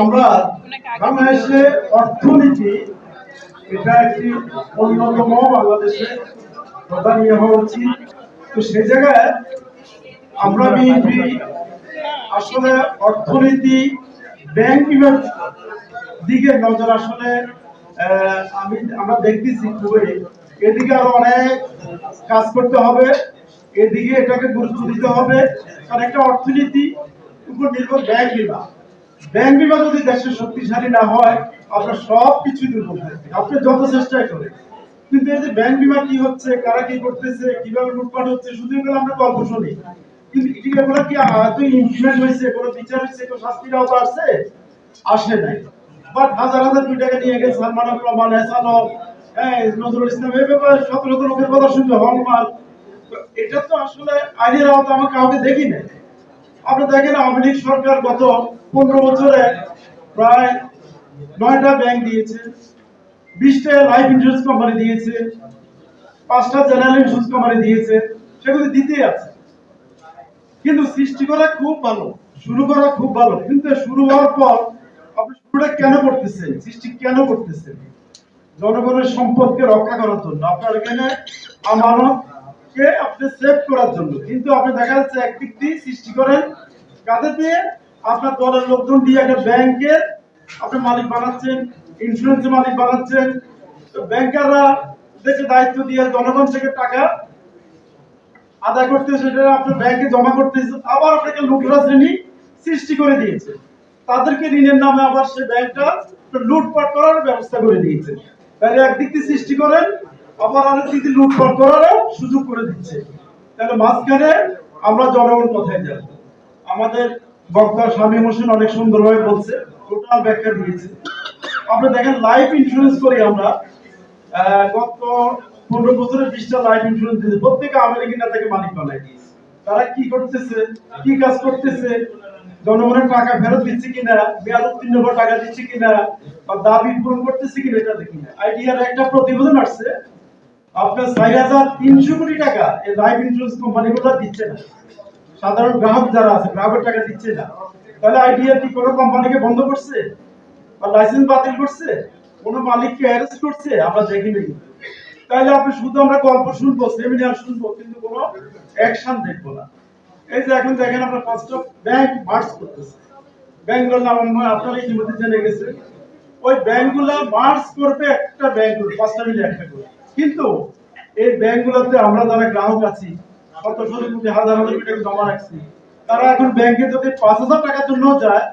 আমরা বাংলাদেশে অর্থনীতি, এটা একটি অন্যতম বাংলাদেশে ইয়ে তো জায়গায় আমরা আসলে অর্থনীতি, ব্যাংক দিকে নজর আসলে আমি, আমরা দেখতেছি খুবই। এদিকে আরও অনেক কাজ করতে হবে, এদিকে এটাকে গুরুত্ব দিতে হবে। কারণ একটা অর্থনীতি উপর নির্ভর ব্যাংক বিভাগ। ব্যাংক যদি শক্তিশালী না হয় আপনার দুর্বল থাকবে আপনি যত চেষ্টাই করেন। কিন্তু ব্যাংক কি হচ্ছে, কারা কি করতেছে, কীভাবে লুটপাট হচ্ছে, শুধু এগুলো আমরা গল্প শুনি। কিন্তু কি ইমপ্লিমেন্ট হয়েছে, কোনো বিচার হয়েছে, কোনো শাস্তির আওতা আসছে? আসে নাই। বাট হাজার হাজার দুই টাকা নিয়ে গেছে সালমান রহমান হ্যাঁ নজরুল ইসলাম, এই ব্যাপারে শত শত লোকের কথা শুনতে হলমার্ক এটা তো আসলে আইনের আওতা কাউকে দেখি নাই। আপনি দেখেন আওয়ামী লীগ সরকার গত পনেরো বছরে প্রায় নয়টা ব্যাংক দিয়েছে, বিশটা লাইফ ইন্স্যুরেন্স কোম্পানি দিয়েছে, পাঁচটা জেনারেল ইন্স্যুরেন্স কোম্পানি দিয়েছে, সেগুলো দিতেই আছে। কিন্তু সৃষ্টি করা খুব ভালো, শুরু করা খুব ভালো, কিন্তু শুরু হওয়ার পর আপনি শুরুটা কেন করতেছেন? সৃষ্টি কেন করতেছেন? জনগণের সম্পদকে রক্ষা করার জন্য। আপনার এখানে আমানতকে আপনি সেভ করার জন্য। কিন্তু আপনি দেখা যাচ্ছে একদিক দিয়ে সৃষ্টি করেন কাদের দিয়ে? আপনার দলের লোকজন দিয়ে একটা ব্যাংকের আপনি মালিক বানাচ্ছেন ইন্স্যুরেন্সের মালিক বানাচ্ছেন। ব্যাংকাররা দেশে দায়িত্ব দিয়ে জনগণ থেকে টাকা আদায় করতে সেটা আপনার ব্যাংকে জমা করতে আবার আপনাকে লুটেরা শ্রেণি সৃষ্টি করে দিয়েছে। তাদেরকে ঋণের নামে আবার সে ব্যাংকটা লুটপাট করার ব্যবস্থা করে দিয়েছে। তাহলে একদিক দিয়ে সৃষ্টি করেন মালিক বানাই দিয়েছে। তারা কি করতেছে? কি কাজ করতেছে? জনগণের টাকা ফেরত দিচ্ছে কিনা? মেয়াদ উত্তীর্ণ হওয়ার টাকা দিচ্ছে কিনা? বা দাবি পূরণ করতেছে কিনা, এটা দেখি না। আইডিয়ার একটা প্রতিবেদন আসছে। আপনার চার হাজার তিনশো কোটি টাকা এই লাইফ ইন্স্যুরেন্স কোম্পানিগুলো দিচ্ছে না। সাধারণ গ্রাহক যারা আছে, গ্রাহকের টাকা দিচ্ছে না। তাহলে আইডিয়া কি, কোনো কোম্পানিকে বন্ধ করছে? বা লাইসেন্স বাতিল করছে? কোনো মালিককে অ্যারেস্ট করছে? আমরা দেখিনি কিন্তু তাহলে আপনি শুধু আমরা গল্প শুনব সেমিনার শুনব, কিন্তু কোনো অ্যাকশন দেখব না। এই যে এখন দেখেন আমরা ফার্স্ট অফ ব্যাংক মার্চ করতেছে। ব্যাংকগুলোর নাম আপনারা ইতিমধ্যে জেনে গেছে ওই ব্যাংকগুলো মার্চ করবে একটা ব্যাংক পাঁচটা মিলে একটা করে। কিন্তু এই ব্যাংকগুলোতে আমরা যারা গ্রাহক আছি শত শত কোটি হাজার হাজার টাকা জমা রাখছি। তারা এখন ব্যাংকে যদি পাঁচ হাজার টাকার জন্য যায়,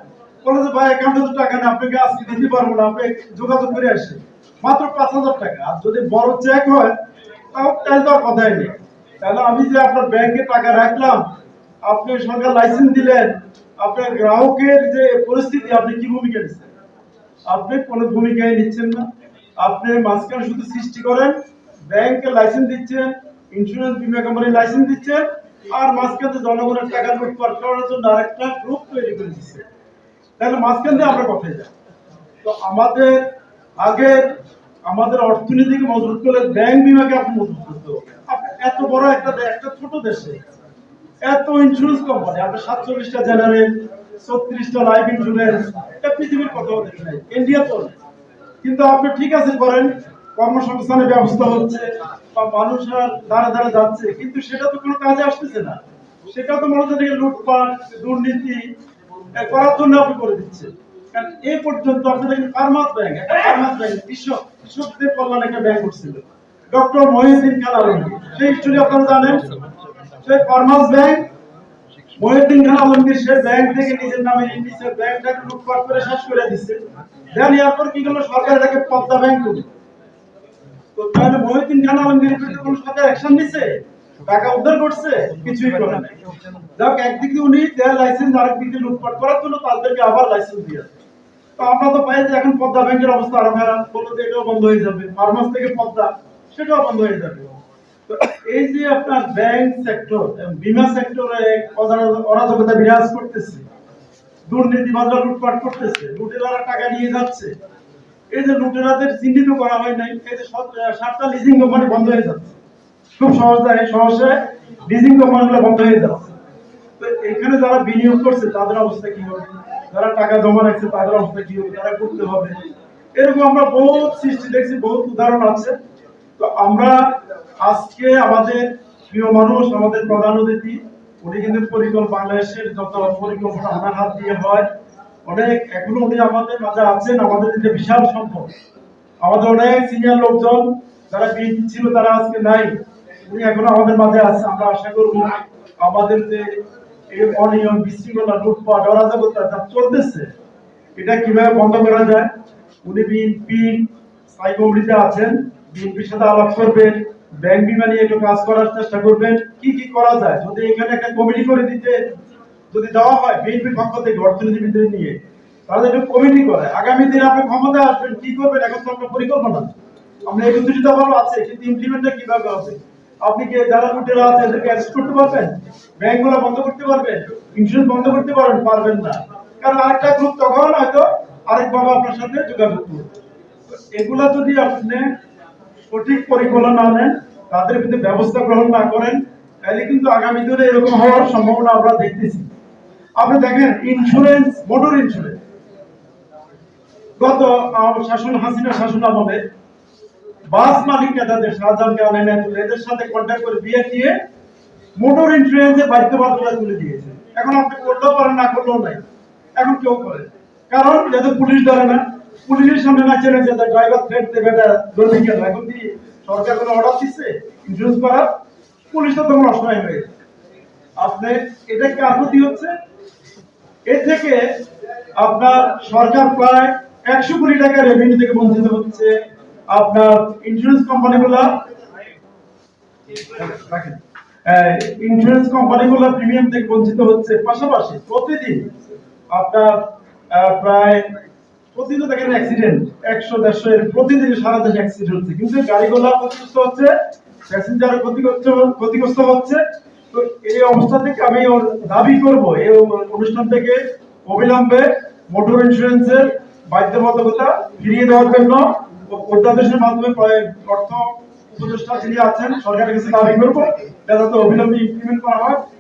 বলে যে, ভাই অ্যাকাউন্টে তো টাকা নেই, আপনাকে আজকে দিতে পারব না, আপনি যোগাযোগ করে আসেন। মাত্র পাঁচ হাজার টাকা। আর যদি বড় চেক হয়, তাও তাহলে তো কথাই নেই। তাহলে আমি যে আপনার ব্যাংকে টাকা রাখলাম, আপনি সরকার লাইসেন্স দিলেন, আপনার গ্রাহকের যে পরিস্থিতি, আপনি কি ভূমিকা নিচ্ছেন? আপনি কোনো ভূমিকায় নিচ্ছেন না। আপনি মাঝখানে শুধু সৃষ্টি করেন, ব্যাংকে লাইসেন্স দিচ্ছেন ইন্স্যুরেন্স বীমা কোম্পানি লাইসেন্স দিচ্ছেন আর মাঝখানে জনগণের টাকা লুটপাট করার জন্য আরেকটা গ্রুপ তৈরি করে দিচ্ছে। তাহলে মাঝখান দিয়ে আমরা কোথায় যাই? তো আমাদের আগে আমাদের অর্থনীতিকে মজবুত করলে ব্যাংক বিমাকে আপনি মজবুত করতে হবে। এত বড় একটা একটা ছোট দেশে এত ইন্স্যুরেন্স কোম্পানি আপনার সাতচল্লিশটা জেনারেল ছত্রিশটা লাইফ ইন্স্যুরেন্স এটা পৃথিবীর কোথাও দেখি নাই ইন্ডিয়া তো। কিন্তু আপনি ঠিক আছে করেন, কর্মসংস্থানের ব্যবস্থা হচ্ছে, বা মানুষ আর ধারে ধারে যাচ্ছে, কিন্তু সেটা তো কোনো কাজে আসতেছে না। সেটা তো মনে হচ্ছে লুটপাট, দুর্নীতি করার জন্য আপনি করে দিচ্ছে কারণ এই পর্যন্ত আপনি দেখেন ফার্মাস ব্যাংক, একটা ফার্মাস ব্যাংক, কৃষক, কৃষকদের কল্যাণে একটা ব্যাংক ডক্টর মহিউদ্দিন সেই স্টোরি আপনারা জানেন সেই ফার্মাস ব্যাংক লুটপাট পদ্মা ব্যাংক করার জন্য তাদেরকে আবার লাইসেন্স দিয়ে তো আমরা তো পাই যে এখন পদ্মা ব্যাংকের অবস্থা আরও খারাপ। এটাও বন্ধ হয়ে যাবে। ফার্মাস থেকে পদ্মা, সেটাও বন্ধ হয়ে যাবে। এই যে আপনার ব্যাংক সেক্টর বিমা সেক্টরে অরাজকতা বিরাজ করতেছে, দুর্নীতি বাজার লুটপাট করতেছে, লুটেরারা টাকা নিয়ে যাচ্ছে। এই যে লুটেরাদের চিহ্নিত করা হয় নাই, এই যে সাতটা লিজিং কোম্পানি বন্ধ হয়ে যাচ্ছে। খুব সহজে সহজে লিজিং বন্ধ হয়ে যাচ্ছে। তো এখানে যারা বিনিয়োগ করছে, তাদের অবস্থা কি হবে? যারা টাকা জমা রাখছে, তাদের অবস্থা কি হবে? তারা করতে হবে। এরকম আমরা বহুত সৃষ্টি দেখছি, বহুত উদাহরণ আছে। তো আমরা আজকে আমাদের প্রিয় মানুষ, আমাদের প্রধান অতিথি, উনি কিন্তু পরিকল্পনা বাংলাদেশের যত পরিকল্পনা ওনার হাত দিয়ে হয়, অনেক, এখনও উনি আমাদের মাঝে আছেন, আমাদের যে বিশাল সম্পদ। আমাদের অনেক সিনিয়র লোকজন, যারা বিএনপি ছিল, তারা আজকে নাই। উনি এখনও আমাদের মাঝে আছে আমরা আশা করব আমাদের যে এই অনিয়ম, বিশৃঙ্খলা, লুটপাট, অরাজকতা যা চলতেছে, এটা কীভাবে বন্ধ করা যায়? উনি বিএনপি স্থায়ী আছেন, বিএনপির সাথে আলাপ করবেন। ব্যাংক বিমা নিয়ে একটু কাজ করার চেষ্টা করবেন। কি কি করা যায়? যদি এখানে একটা কমিটি করে দিতে যদি দেওয়া হয় বিএনপির পক্ষ থেকে অর্থনীতিবিদদের নিয়ে, তাহলে একটু কমিটি করে। আগামী দিনে আপনি ক্ষমতায় আসবেন, কি করবেন? এখন তো আপনার পরিকল্পনা। আমরা এই দুটিটা ভালো আছে, কিন্তু ইমপ্লিমেন্টটা কীভাবে হবে? আপনি কি যারা লুটেরা আছে, এদেরকে অ্যারেস্ট করতে পারবেন? ব্যাংকগুলো বন্ধ করতে পারবেন? ইন্স্যুরেন্স বন্ধ করতে পারবেন পারবেন না। কারণ আরেকটা গ্রুপ তখন হয়তো আরেক বাবা আপনার সাথে যোগাযোগ করবে। এগুলা যদি আপনি সঠিক পরিকল্পনা নেন, তাদের প্রতি ব্যবস্থা গ্রহণ না করেন, তাহলে কিন্তু আগামী দিনে এরকম হওয়ার সম্ভাবনা আমরা দেখতেছি। আপনি দেখেন ইন্স্যুরেন্স মোটর ইন্স্যুরেন্স গত শাসন, হাসিনা শাসন আমলে বাস মালিক নেতাদের শাহজাহান এনায়তুল এদের সাথে কন্ট্যাক্ট করে বিয়ে দিয়ে মোটর ইন্স্যুরেন্সে বাড়িতে বাধ্যতা তুলে দিয়েছে। এখন আপনি করতেও পারেন, না করলেও নাই। এখন কেউ করে। কারণ যাতে পুলিশ ধরে না। পুলিশের সামনে না চেনে যে ড্রাইভার থ্রেট দেবে এটা এখন কি সরকার কোনো অর্ডার দিচ্ছে? ইন্স্যুরেন্স করার পুলিশ তো তখন অসহায় হয়ে আপনি, এটা কার প্রতি হচ্ছে? এর থেকে আপনার সরকার প্রায় একশো কোটি টাকা রেভিনিউ থেকে বঞ্চিত হচ্ছে। আপনার ইন্স্যুরেন্স কোম্পানিগুলা ইন্স্যুরেন্স কোম্পানিগুলো প্রিমিয়াম থেকে বঞ্চিত হচ্ছে। পাশাপাশি প্রতিদিন আপনার প্রায় প্রতিদিন দেখেন অ্যাক্সিডেন্ট একশো, দেড়শো এর প্রতিদিন সারা দেশে অ্যাক্সিডেন্ট হচ্ছে। কিন্তু ক্ষতিগ্রস্ত হচ্ছে প্যাসেঞ্জার ক্ষতিগ্রস্ত ক্ষতিগ্রস্ত হচ্ছে। তো এই অবস্থা থেকে আমি দাবি করব, এই অনুষ্ঠান থেকে অবিলম্বে মোটর ইন্স্যুরেন্সের বাধ্যবাধকতা ফিরিয়ে দেওয়ার জন্য অধ্যাদেশের মাধ্যমে অর্থ উপদেষ্টা যিনি আছেন, সরকারের কাছে দাবি করব, যাতে অবিলম্বে ইমপ্লিমেন্ট করা হয়।